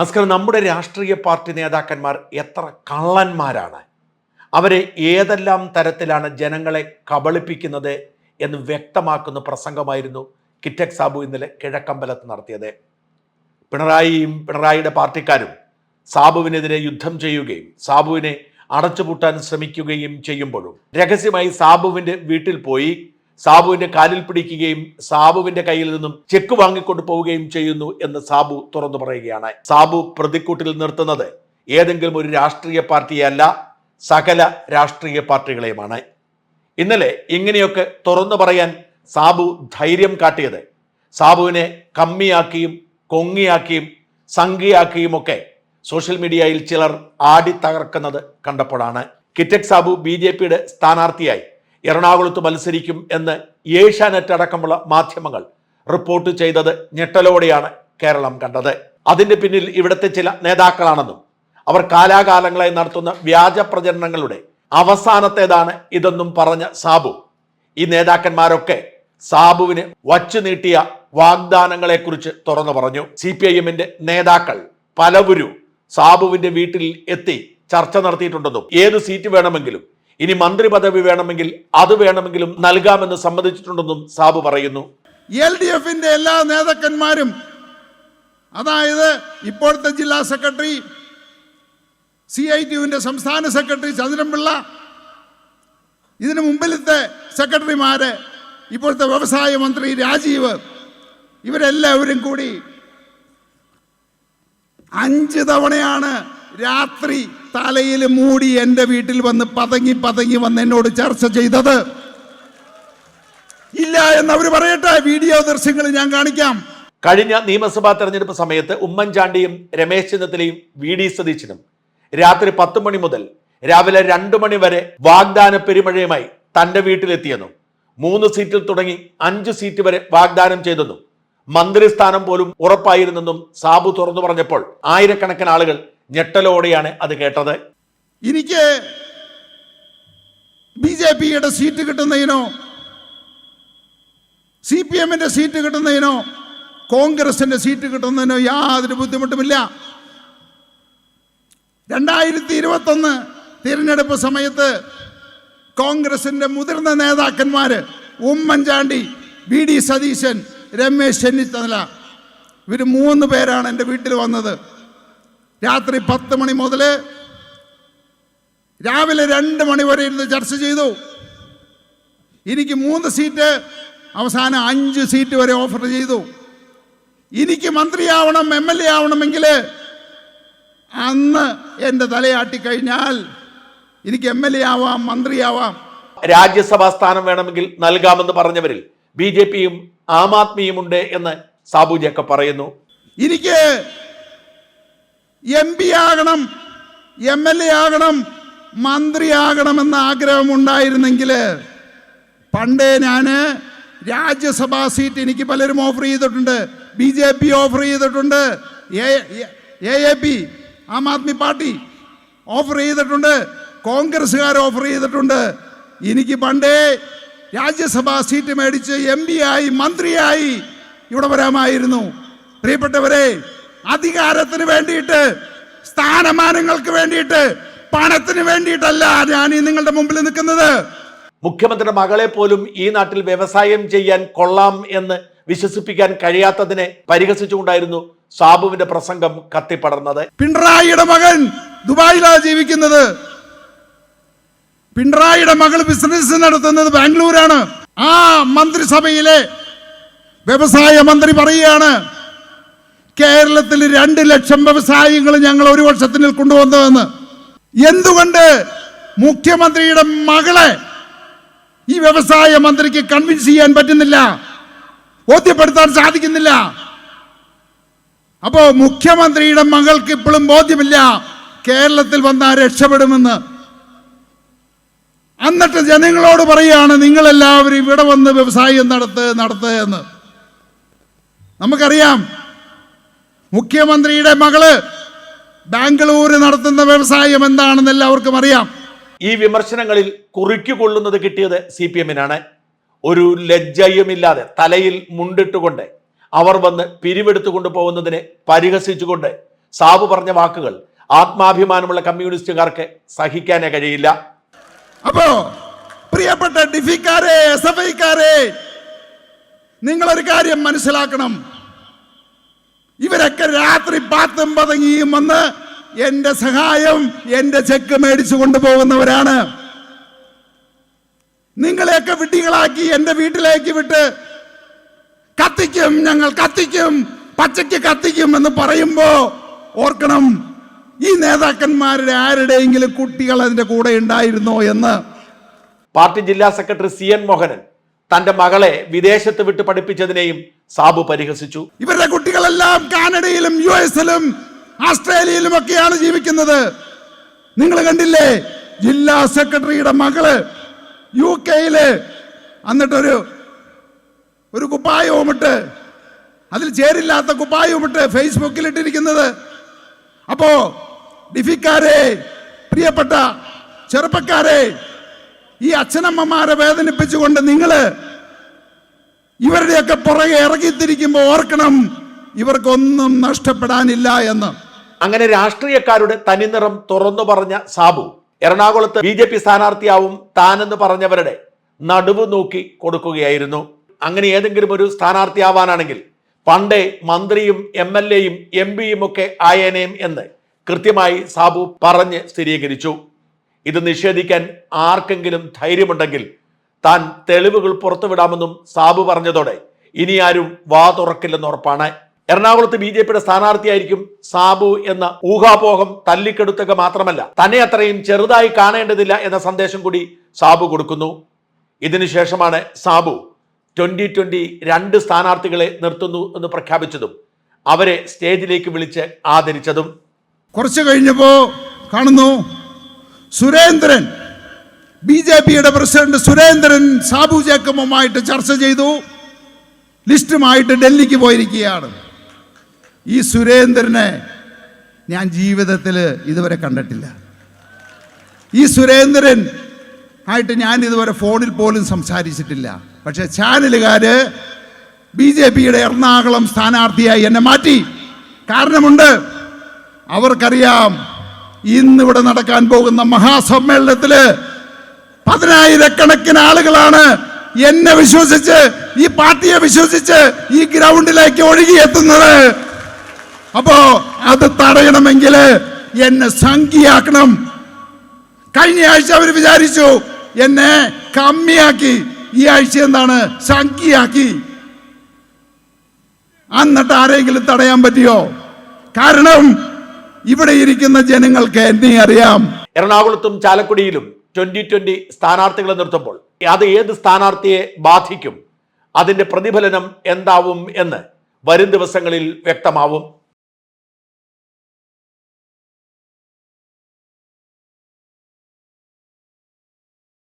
നമസ്കാരം. നമ്മുടെ രാഷ്ട്രീയ പാർട്ടി നേതാക്കന്മാർ എത്ര കള്ളന്മാരാണ്? അവരെ ഏതെല്ലാം തരത്തിലാണ് ജനങ്ങളെ കബളിപ്പിക്കുന്നത് എന്ന് വ്യക്തമാക്കുന്ന പ്രസംഗമായിരുന്നു കിറ്റക് സാബു ഇന്നലെ കിഴക്കമ്പലത്ത് നടത്തിയത്. പിണറായിയും പിണറായിയുടെ പാർട്ടിക്കാരും സാബുവിനെതിരെ യുദ്ധം ചെയ്യുകയും സാബുവിനെ അടച്ചുപൂട്ടാൻ ശ്രമിക്കുകയും ചെയ്യുമ്പോഴും രഹസ്യമായി സാബുവിന്റെ വീട്ടിൽ പോയി സാബുവിന്റെ കാലിൽ പിടിക്കുകയും സാബുവിന്റെ കയ്യിൽ നിന്നും ചെക്ക് വാങ്ങിക്കൊണ്ടു പോവുകയും ചെയ്യുന്നു എന്ന് സാബു തുറന്നു പറയുകയാണ്. സാബു പ്രതിക്കൂട്ടിൽ നിർത്തുന്നത് ഏതെങ്കിലും ഒരു രാഷ്ട്രീയ പാർട്ടിയല്ല സകല രാഷ്ട്രീയ പാർട്ടികളെയുമാണ്. ഇന്നലെ ഇങ്ങനെയൊക്കെ തുറന്നു പറയാൻ സാബു ധൈര്യം കാട്ടിയത്. സാബുവിനെ കമ്മിയാക്കിയും കൊങ്ങിയാക്കിയും സംഘിയാക്കിയും ഒക്കെ സോഷ്യൽ മീഡിയയിൽ ചിലർ ആടി തകർക്കുന്നത് കണ്ടപ്പോഴാണ്. കിറ്റക് സാബു ബി ജെ പിയുടെ സ്ഥാനാർത്ഥിയായി. എറണാകുളത്ത് മത്സരിക്കും എന്ന് ഏഷ്യാനെറ്റ് അടക്കമുള്ള മാധ്യമങ്ങൾ റിപ്പോർട്ട് ചെയ്തത് ഞെട്ടലോടെയാണ് കേരളം കണ്ടത്. അതിന്റെ പിന്നിൽ ഇവിടുത്തെ ചില നേതാക്കളാണെന്നും അവർ കാലാകാലങ്ങളായി നടത്തുന്ന വ്യാജ പ്രചരണങ്ങളുടെ അവസാനത്തേതാണ് ഇതെന്നും പറഞ്ഞ സാബു. ഈ നേതാക്കന്മാരൊക്കെ സാബുവിന് വച്ചു നീട്ടിയ വാഗ്ദാനങ്ങളെക്കുറിച്ച് തുറന്നു പറഞ്ഞു. സി പി ഐ എമ്മിന്റെ നേതാക്കൾ പലവരും സാബുവിന്റെ വീട്ടിൽ എത്തി ചർച്ച നടത്തിയിട്ടുണ്ടെന്നും ഏത് സീറ്റ് വേണമെങ്കിലും ഇനി മന്ത്രി പദവി വേണമെങ്കിൽ അത് വേണമെങ്കിലും നൽകാമെന്ന് സമ്മതിച്ചിട്ടുണ്ടെന്നും സാബു പറയുന്നു. എൽ ഡി എഫിന്റെ എല്ലാ നേതാക്കന്മാരും അതായത് ഇപ്പോഴത്തെ ജില്ലാ സെക്രട്ടറി സി ഐ ടിയുവിന്റെ സംസ്ഥാന സെക്രട്ടറി ചന്ദ്രൻപിള്ള ഇതിനു മുമ്പിലത്തെ സെക്രട്ടറിമാര് ഇപ്പോഴത്തെ വ്യവസായ മന്ത്രി രാജീവ് ഇവരെല്ലാവരും കൂടി അഞ്ച് തവണയാണ് രാത്രി തലയിൽ മൂടി എന്റെ വീട്ടിൽ വന്ന് പതങ്ങി പതങ്ങി വന്ന് എന്നോട് ചർച്ച ചെയ്തത്. ഇല്ല എന്ന് അവർ പറയട്ടെ വീഡിയോ ദൃശ്യങ്ങൾ ഞാൻ കാണിക്കാം. കഴിഞ്ഞ നിയമസഭാ തെരഞ്ഞെടുപ്പ് സമയത്ത് ഉമ്മൻചാണ്ടിയും രമേശ് ചെന്നിത്തലയും വി ഡി സതീശനും രാത്രി പത്ത് മണി മുതൽ രാവിലെ രണ്ടു മണി വരെ വാഗ്ദാന പെരുമഴയുമായി തന്റെ വീട്ടിലെത്തിയെന്നും. മൂന്ന് സീറ്റിൽ തുടങ്ങി അഞ്ച് സീറ്റ് വരെ വാഗ്ദാനം ചെയ്തെന്നും. മന്ത്രിസ്ഥാനം പോലും ഉറപ്പായിരുന്നെന്നും സാബു തുറന്നു പറഞ്ഞപ്പോൾ ആയിരക്കണക്കിന് ആളുകൾ ഞെട്ടലോടെയാണ് അത് കേട്ടത്. എനിക്ക് ബി ജെ പിയുടെ സീറ്റ് കിട്ടുന്നതിനോ സി പി എമ്മിന്റെ സീറ്റ് കിട്ടുന്നതിനോ കോൺഗ്രസിന്റെ സീറ്റ് കിട്ടുന്നതിനോ യാതൊരു ബുദ്ധിമുട്ടുമില്ല. രണ്ടായിരത്തി ഇരുപത്തൊന്ന് തിരഞ്ഞെടുപ്പ് സമയത്ത് കോൺഗ്രസിന്റെ മുതിർന്ന നേതാക്കന്മാർ ഉമ്മൻചാണ്ടി വി ഡി സതീശൻ രമേശ് ചെന്നിത്തല. ഇവർ മൂന്ന് പേരാണ് എന്റെ വീട്ടിൽ വന്നത്. രാത്രി പത്ത് മണി മുതൽ രാവിലെ രണ്ട് മണി വരെ ഇരുന്ന് ചർച്ച ചെയ്തു. എനിക്ക് മൂന്ന് സീറ്റ് അവസാനം അഞ്ച് സീറ്റ് വരെ ഓഫർ ചെയ്തു. എനിക്ക് മന്ത്രിയാവണം എം എൽ എ ആവണമെങ്കിൽ അന്ന് എന്റെ തലയാട്ടി കഴിഞ്ഞാൽ എനിക്ക് എം എൽ എ ആവാം മന്ത്രിയാവാം രാജ്യസഭാ സ്ഥാനം വേണമെങ്കിൽ നൽകാമെന്ന് പറഞ്ഞവരിൽ ബി ജെ പിയും ആം ആദ്മിയും ഉണ്ട് എന്ന് സാബു ജേക്കബ് പറയുന്നു. എനിക്ക് എം പി ആകണം എം എൽ എ ആകണം മന്ത്രിയാകണമെന്ന ആഗ്രഹമുണ്ടായിരുന്നെങ്കിൽ പണ്ടേ ഞാൻ രാജ്യസഭാ സീറ്റ് എനിക്ക് പലരും ഓഫർ ചെയ്തിട്ടുണ്ട് ബി ജെ പി ഓഫർ ചെയ്തിട്ടുണ്ട് A A P Aam Aadmi party offer ചെയ്തിട്ടുണ്ട് കോൺഗ്രസ്സുകാർ ഓഫർ ചെയ്തിട്ടുണ്ട്. എനിക്ക് പണ്ടേ രാജ്യസഭാ സീറ്റ് മേടിച്ച് എം പി ആയി മന്ത്രിയായി ഇവിടെ വരാമായിരുന്നു. പ്രിയപ്പെട്ടവരെ അധികാരത്തിന് വേണ്ടിയിട്ട് സ്ഥാനമാനങ്ങൾക്ക് വേണ്ടിയിട്ട് പണത്തിന് വേണ്ടിയിട്ടല്ല ഞാൻ ഈ നിങ്ങളുടെ മുമ്പിൽ നിൽക്കുന്നത്. മുഖ്യമന്ത്രിയുടെ മകളെ പോലും ഈ നാട്ടിൽ വ്യവസായം ചെയ്യാൻ കൊള്ളാം എന്ന് വിശ്വസിപ്പിക്കാൻ കഴിയാത്തതിനെ പരിഹസിച്ചുകൊണ്ടായിരുന്നു സാബുവിന്റെ പ്രസംഗം കത്തിപ്പടർന്നത്. പിണറായിയുടെ മകൻ ദുബായിലാണ് ജീവിക്കുന്നത്. പിണറായിയുടെ മകൾ ബിസിനസ് നടത്തുന്നത് ബാംഗ്ലൂരാണ്. ആ മന്ത്രിസഭയിലെ വ്യവസായ മന്ത്രി പറയുകയാണ് കേരളത്തിൽ രണ്ട് ലക്ഷം വ്യവസായങ്ങൾ ഞങ്ങൾ ഒരു വർഷത്തിനിൽ കൊണ്ടുവന്നതെന്ന്. എന്തുകൊണ്ട് മുഖ്യമന്ത്രിയുടെ മകളെ ഈ വ്യവസായ മന്ത്രിക്ക് കൺവിൻസ് ചെയ്യാൻ പറ്റുന്നില്ല? ബോധ്യപ്പെടുത്താൻ സാധിക്കുന്നില്ല. അപ്പോ മുഖ്യമന്ത്രിയുടെ മകൾക്ക് ഇപ്പോഴും ബോധ്യമില്ല. കേരളത്തിൽ വന്നാൽ രക്ഷപ്പെടുമെന്ന്. എന്നിട്ട് ജനങ്ങളോട് പറയുകയാണ് നിങ്ങളെല്ലാവരും ഇവിടെ വന്ന് വ്യവസായം നടത്ത് നടത്തുക എന്ന്. നമുക്കറിയാം മുഖ്യമന്ത്രിയുടെ മകൾ ബാംഗ്ലൂര് നടത്തുന്ന വ്യവസായം എന്താണെന്ന് എല്ലാവർക്കും അറിയാം. ഈ വിമർശനങ്ങളിൽ കുറിക്കുകൊള്ളുന്നത് കിട്ടിയത് സി പി എമ്മിനാണ്. ഒരു ലജ്ജയുമില്ലാതെ തലയിൽ മുണ്ടിട്ടുകൊണ്ട് അവർ വന്ന് പിരിവെടുത്തു കൊണ്ടുപോകുന്നതിനെ പരിഹസിച്ചുകൊണ്ട് സാബു പറഞ്ഞ വാക്കുകൾ ആത്മാഭിമാനമുള്ള കമ്മ്യൂണിസ്റ്റുകാർക്ക് സഹിക്കാനേ കഴിയില്ല. അപ്പോ പ്രിയപ്പെട്ട ഡിഫിക്കാരെ എസ് എഫ് ഐക്കാരെ നിങ്ങളൊരു കാര്യം മനസ്സിലാക്കണം. ഇവരൊക്കെ രാത്രി പാത്തും പതങ്ങിയും വന്ന് എന്റെ സഹായം എന്റെ ചെക്ക് മേടിച്ചു കൊണ്ടുപോകുന്നവരാണ്. നിങ്ങളെയൊക്കെ വിഡ്ഢികളാക്കി എന്റെ വീട്ടിലേക്ക് വിട്ട് കത്തിക്കും ഞങ്ങൾ കത്തിക്കും പച്ചയ്ക്ക് കത്തിക്കും എന്ന് പറയുമ്പോ ഓർക്കണം ഈ നേതാക്കന്മാരുടെ ആരുടെയെങ്കിലും കുട്ടികൾ അതിന്റെ കൂടെ ഉണ്ടായിരുന്നോ എന്ന്. പാർട്ടി ജില്ലാ സെക്രട്ടറി സി എൻ മോഹനൻ തന്റെ മകളെ വിദേശത്ത് വിട്ട് പഠിപ്പിച്ചതിനെയും സാബു പരിഹസിച്ചു. ഇവരുടെ കുട്ടികളെല്ലാം കാനഡയിലും യു എസിലും ആസ്ട്രേലിയയിലും ഒക്കെയാണ് ജീവിക്കുന്നത്. നിങ്ങൾ കണ്ടില്ലേ ജില്ലാ സെക്രട്ടറിയുടെ മകൾ യു കെയിൽ എന്നിട്ടൊരു ഒരു കുപ്പായവുമിട്ട് അതിൽ ചേരില്ലാത്ത കുപ്പായവുമിട്ട് ഫേസ്ബുക്കിൽ ഇട്ടിരിക്കുന്നത് അപ്പോ ഡിഫിക്കാരെ പ്രിയപ്പെട്ട ചെറുപ്പക്കാരെ ഈ അച്ഛനമ്മമാരെ വേദനിപ്പിച്ചുകൊണ്ട് നിങ്ങൾ ഇവരുടെയൊക്കെ പുറകെ ഇറങ്ങിത്തിരിക്കുമ്പോൾ ഓർക്കണം ഇവർക്കൊന്നും നഷ്ടപ്പെടാനില്ല എന്ന്. അങ്ങനെ രാഷ്ട്രീയക്കാരുടെ തനിനിറം തുറന്നു പറഞ്ഞ സാബു എറണാകുളത്ത് ബി ജെ പി സ്ഥാനാർത്ഥിയാവും താനെന്ന് പറഞ്ഞവരുടെ നടുവ് നോക്കി കൊടുക്കുകയായിരുന്നു. അങ്ങനെ ഏതെങ്കിലും ഒരു സ്ഥാനാർത്ഥിയാവാനാണെങ്കിൽ പണ്ടേ മന്ത്രിയും എം എൽ എയും എം പിയും ഒക്കെ ആയേനേം എന്ന് കൃത്യമായി സാബു പറഞ്ഞ് സ്ഥിരീകരിച്ചു. ഇത് നിഷേധിക്കാൻ ആർക്കെങ്കിലും ധൈര്യമുണ്ടെങ്കിൽ താൻ തെളിവുകൾ പുറത്തുവിടാമെന്നും സാബു പറഞ്ഞതോടെ ഇനി ആരും വാ തുറക്കില്ലെന്ന് ഉറപ്പാണ്. എറണാകുളത്ത് ബി ജെ പിയുടെ സ്ഥാനാർത്ഥിയായിരിക്കും സാബു എന്ന ഊഹാപോഹം തല്ലിക്കെടുത്തുക മാത്രമല്ല തന്നെ അത്രയും ചെറുതായി കാണേണ്ടതില്ല എന്ന സന്ദേശം കൂടി സാബു കൊടുക്കുന്നു. ഇതിനുശേഷമാണ് സാബു ട്വന്റി ട്വന്റി രണ്ട് സ്ഥാനാർത്ഥികളെ നിർത്തുന്നു എന്ന് പ്രഖ്യാപിച്ചതും അവരെ സ്റ്റേജിലേക്ക് വിളിച്ച് ആദരിച്ചതും. കുറച്ച് കഴിഞ്ഞപ്പോ കാണുന്നു സുരേന്ദ്രൻ. ബി ജെ പിയുടെ പ്രസിഡന്റ് സുരേന്ദ്രൻ സാബു ജേക്കബുമായിട്ട് ചർച്ച ചെയ്തു. ലിസ്റ്റുമായിട്ട് ഡൽഹിക്ക് പോയിരിക്കുകയാണ്. ഈ സുരേന്ദ്രനെ ഞാൻ ജീവിതത്തിൽ ഇതുവരെ കണ്ടിട്ടില്ല. ഈ സുരേന്ദ്രൻ ആയിട്ട് ഞാൻ ഇതുവരെ ഫോണിൽ പോലും സംസാരിച്ചിട്ടില്ല. പക്ഷെ ചാനലുകാർ ബി ജെ പിയുടെ എറണാകുളം സ്ഥാനാർത്ഥിയായി എന്നെ മാറ്റി. കാരണമുണ്ട്. അവർക്കറിയാം ഇന്നിവിടെ നടക്കാൻ പോകുന്ന മഹാസമ്മേളനത്തിൽ പതിനായിരക്കണക്കിന് ആളുകളാണ് എന്നെ വിശ്വസിച്ച് ഈ പാർട്ടിയെ വിശ്വസിച്ച് ഈ ഗ്രൗണ്ടിലേക്ക് ഒഴുകിയെത്തുന്നത്. അപ്പോ അത് തടയണമെങ്കിൽ എന്നെ സംഖ്യയാക്കണം. കഴിഞ്ഞ ആഴ്ച അവർ വിചാരിച്ചു എന്നെ കമ്മിയാക്കി. ഈ ആഴ്ച എന്താണ്? സംഖ്യയാക്കി. എന്നിട്ട് ആരെങ്കിലും തടയാൻ പറ്റിയോ? കാരണം ഇവിടെ ഇരിക്കുന്ന ജനങ്ങൾക്ക് എന്നെ അറിയാം. എറണാകുളത്തും ചാലക്കുടിയിലും ട്വന്റി ട്വന്റി സ്ഥാനാർത്ഥികളെ നിർത്തുമ്പോൾ അത് ഏത് സ്ഥാനാർത്ഥിയെ ബാധിക്കും? അതിന്റെ പ്രതിഫലനം എന്താവും എന്ന് വരും ദിവസങ്ങളിൽ വ്യക്തമാവും.